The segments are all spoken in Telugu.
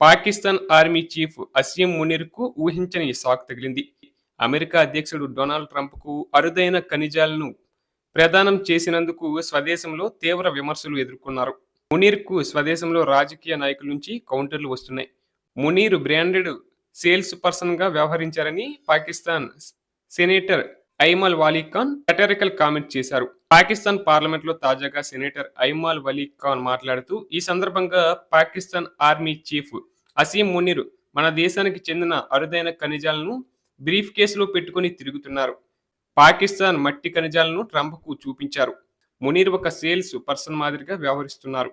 పాకిస్తాన్ ఆర్మీ చీఫ్ అసీం మునీర్కు ఊహించని షాక్ తగిలింది. అమెరికా అధ్యక్షుడు డొనాల్డ్ ట్రంప్కు అరుదైన ఖనిజాలను ప్రదానం చేసినందుకు స్వదేశంలో తీవ్ర విమర్శలు ఎదుర్కొన్నారు. మునీర్కు స్వదేశంలో రాజకీయ నాయకుల నుంచి కౌంటర్లు వస్తున్నాయి. మునీర్ బ్రాండెడ్ సేల్స్ పర్సన్గా వ్యవహరించారని Pakistan senator Aimal Wali Khan categorical comment చేశారు. పాకిస్తాన్ పార్లమెంట్లో తాజాగా సెనేటర్ ఐమాల్ వలీ ఖాన్ మాట్లాడుతూ ఈ సందర్భంగా పాకిస్తాన్ ఆర్మీ చీఫ్ అసీం మునీర్ మన దేశానికి చెందిన అరుదైన ఖనిజాలను బ్రీఫ్ కేసులో పెట్టుకుని తిరుగుతున్నారు. పాకిస్తాన్ మట్టి ఖనిజాలను ట్రంప్కు చూపించారు. మునీర్ ఒక సేల్స్ పర్సన్ మాదిరిగా వ్యవహరిస్తున్నారు.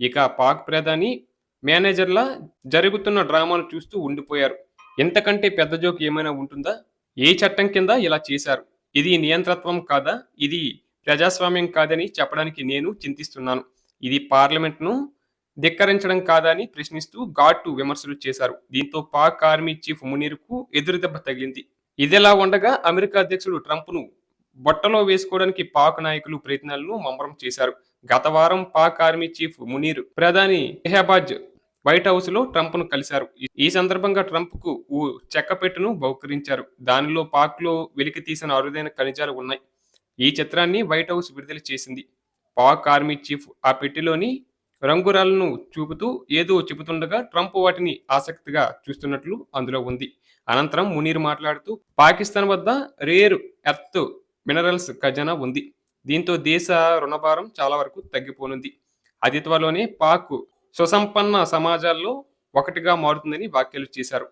ఇక పాక్ ప్రధాని మేనేజర్లా జరుగుతున్న డ్రామాను చూస్తూ ఉండిపోయారు. ఎంతకంటే పెద్ద జోక్ ఏమైనా ఉంటుందా? ఏ చట్టం కింద ఇలా చేశారు? ఇది నియంత్రత్వం కాదా? ఇది ప్రజాస్వామ్యం కాదని చెప్పడానికి నేను చింతిస్తున్నాను. ఇది పార్లమెంట్ను ధిక్కరించడం కాదని ప్రశ్నిస్తూ ఘాటు విమర్శలు చేశారు. దీంతో పాక్ ఆర్మీ చీఫ్ మునీర్కు ఎదురుదెబ్బ తగిలింది. ఇదిలా ఉండగా అమెరికా అధ్యక్షుడు ట్రంప్ను బొట్టలో వేసుకోవడానికి పాక్ నాయకులు ప్రయత్నాలను ముమ్మరం చేశారు. గత వారం పాక్ ఆర్మీ చీఫ్ మునీర్ ప్రధాని ఎహబాజ్ వైట్ హౌస్లో ట్రంప్ను కలిశారు. ఈ సందర్భంగా ట్రంప్కు ఓ చెక్కపెట్టును బహుకరించారు. దానిలో పాక్లో వెలికి తీసిన అరుదైన ఖనిజాలు ఉన్నాయి. ఈ చిత్రాన్ని వైట్ హౌస్ విడుదల చేసింది. పాక్ ఆర్మీ చీఫ్ ఆ పెట్టెలోని రంగురాలను చూపుతూ ఏదో చెబుతుండగా ట్రంప్ వాటిని ఆసక్తిగా చూస్తున్నట్లు అందులో ఉంది. అనంతరం మునీర్ మాట్లాడుతూ పాకిస్తాన్ వద్ద రేర్ ఎర్త్ మినరల్స్ ఖజానా ఉంది. దీంతో దేశ రుణభారం చాలా వరకు తగ్గిపోనుంది. అతి త్వరలోనే పాక్ సుసంపన్న సమాజాల్లో ఒకటిగా మారుతుందని వ్యాఖ్యలు చేశారు.